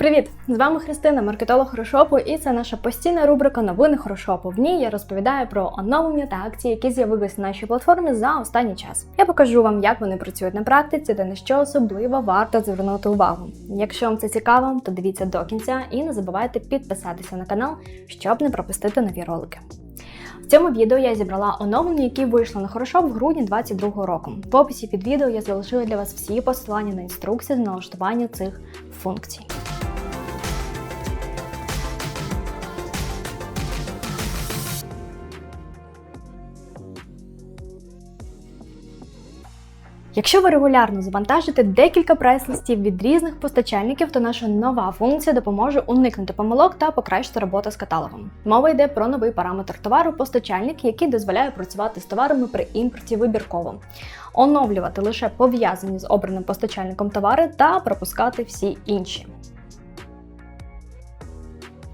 Привіт! З вами Христина, маркетолог Хорошопу, і це наша постійна рубрика Новини Хорошопу. В ній я розповідаю про оновлення та акції, які з'явились на нашій платформі за останній час. Я покажу вам, як вони працюють на практиці, та на що особливо варто звернути увагу. Якщо вам це цікаво, то дивіться до кінця і не забувайте підписатися на канал, щоб не пропустити нові ролики. В цьому відео я зібрала оновлення, які вийшли на Хорошоп в грудні 2022 року. В описі під відео я залишила для вас всі посилання на інструкції з налаштування цих функцій. Якщо ви регулярно завантажите декілька прайс-листів від різних постачальників, то наша нова функція допоможе уникнути помилок та покращити роботу з каталогом. Мова йде про новий параметр товару постачальник, який дозволяє працювати з товарами при імпорті вибірково, оновлювати лише пов'язані з обраним постачальником товари та пропускати всі інші.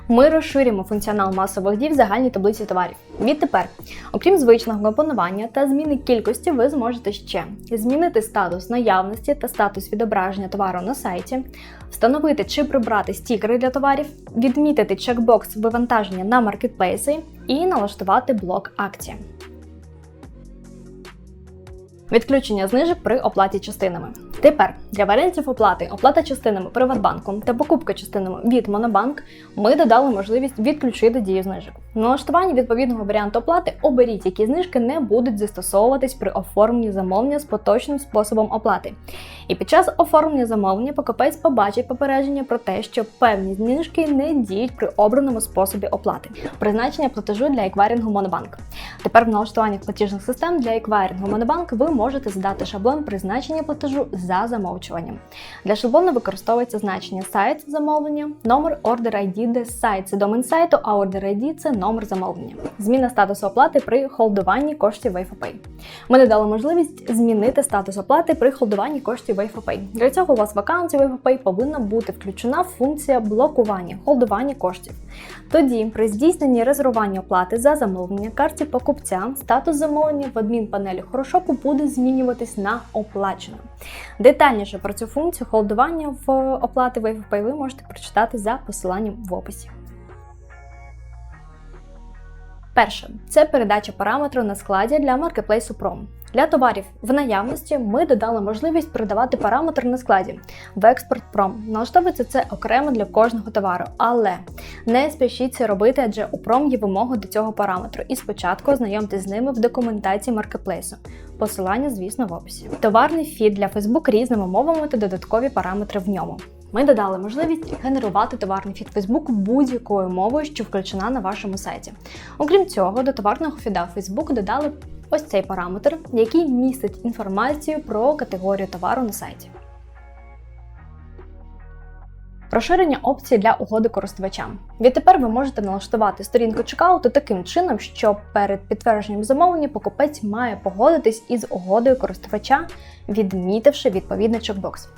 Ми розширюємо функціонал масових дій в загальній таблиці товарів. Відтепер, окрім звичного компонування та зміни кількості, ви зможете ще змінити статус наявності та статус відображення товару на сайті, встановити чи прибрати стікери для товарів, відмітити чекбокс вивантаження на маркетплейси і налаштувати блок акції. Відключення знижок при оплаті частинами. Тепер для варіантів оплати, оплата частинами Приватбанком та покупка частинами від Монобанк ми додали можливість відключити дію знижок. В налаштуванні відповідного варіанту оплати оберіть, які знижки не будуть застосовуватись при оформленні замовлення з поточним способом оплати. І під час оформлення замовлення покупець побачить попередження про те, що певні знижки не діють при обраному способі оплати. Призначення платежу для еквайрингу Монобанк. Тепер в налаштуваннях платіжних систем для еквайрингу Монобанк ви можете задати шаблон призначення платежу за замовчуванням. Для шаблону використовується значення сайт замовлення, номер Order ID, де сайт це домен сайту, а Order ID це номер замовлення. Зміна статусу оплати при холдуванні коштів WavePay. Ми додали можливість змінити статус оплати при холдуванні коштів WavePay. Для цього у вас в аккаунті WavePay повинна бути включена функція блокування холдування коштів. Тоді, при здійсненні резервування оплати за замовлення карті покупця, статус замовлення в адмінпанелі Хорошопу буде змінюватись на оплачено. Детальніше про цю функцію холдування в оплати WavePay ви можете прочитати за посиланням в описі. Перше це передача параметру на складі для маркетплейсу Prom. Для товарів в наявності ми додали можливість передавати параметр на складі в експорт Prom. Налаштовується це окремо для кожного товару, але не спішіть це робити, адже у Prom є вимоги до цього параметру. І спочатку ознайомтесь з ними в документації маркетплейсу. Посилання, звісно, в описі. Товарний фід для Facebook різними мовами та додаткові параметри в ньому. Ми додали можливість генерувати товарний фід Facebook будь-якою мовою, що включена на вашому сайті. Окрім цього, до товарного фіда Facebook додали ось цей параметр, який містить інформацію про категорію товару на сайті. Розширення опцій для угоди користувачам. Відтепер ви можете налаштувати сторінку чекауту таким чином, що перед підтвердженням замовлення покупець має погодитись із угодою користувача, відмітивши відповідний чекбокс.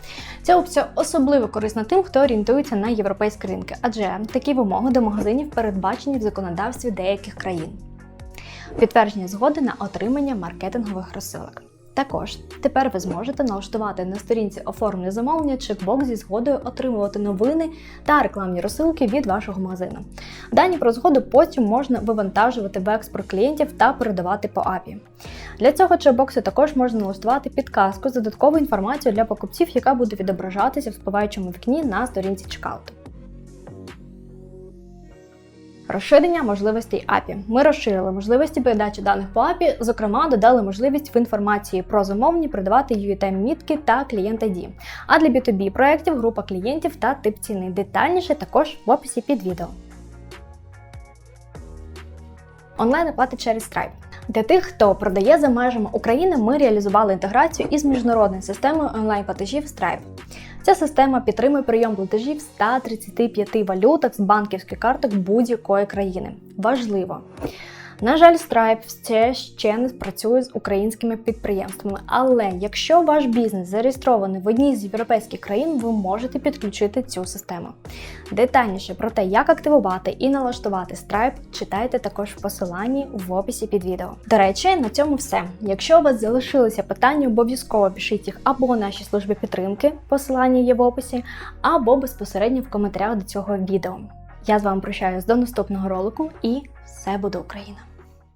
Ця опція особливо корисна тим, хто орієнтується на європейські ринки, адже такі вимоги до магазинів передбачені в законодавстві деяких країн. Підтвердження згоди на отримання маркетингових розсилок. Також тепер ви зможете налаштувати на сторінці оформлення замовлення чекбокс зі згодою отримувати новини та рекламні розсилки від вашого магазину. Дані про згоду потім можна вивантажувати в експорт клієнтів та передавати по API. Для цього чекбоксу також можна налаштувати підказку з додатковою інформацією для покупців, яка буде відображатися в спливаючому вікні на сторінці чекауту. Розширення можливостей API. Ми розширили можливості передачі даних по API, зокрема, додали можливість в інформації про замовлення передавати UTM-мітки та клієнт ID. А для B2B проєктів група клієнтів та тип ціни. Детальніше також в описі під відео. Онлайн оплати через Stripe. Для тих, хто продає за межами України, ми реалізували інтеграцію із міжнародною системою онлайн-платежів Stripe. Ця система підтримує прийом платежів в 135 валютах з банківських карток будь-якої країни. Важливо! На жаль, Stripe все ще не працює з українськими підприємствами, але якщо ваш бізнес зареєстрований в одній з європейських країн, ви можете підключити цю систему. Детальніше про те, як активувати і налаштувати Stripe, читайте також в посиланні в описі під відео. До речі, на цьому все. Якщо у вас залишилися питання, обов'язково пишіть їх або нашій службі підтримки, посилання є в описі, або безпосередньо в коментарях до цього відео. Я з вами прощаюсь до наступного ролику і все буде Україна!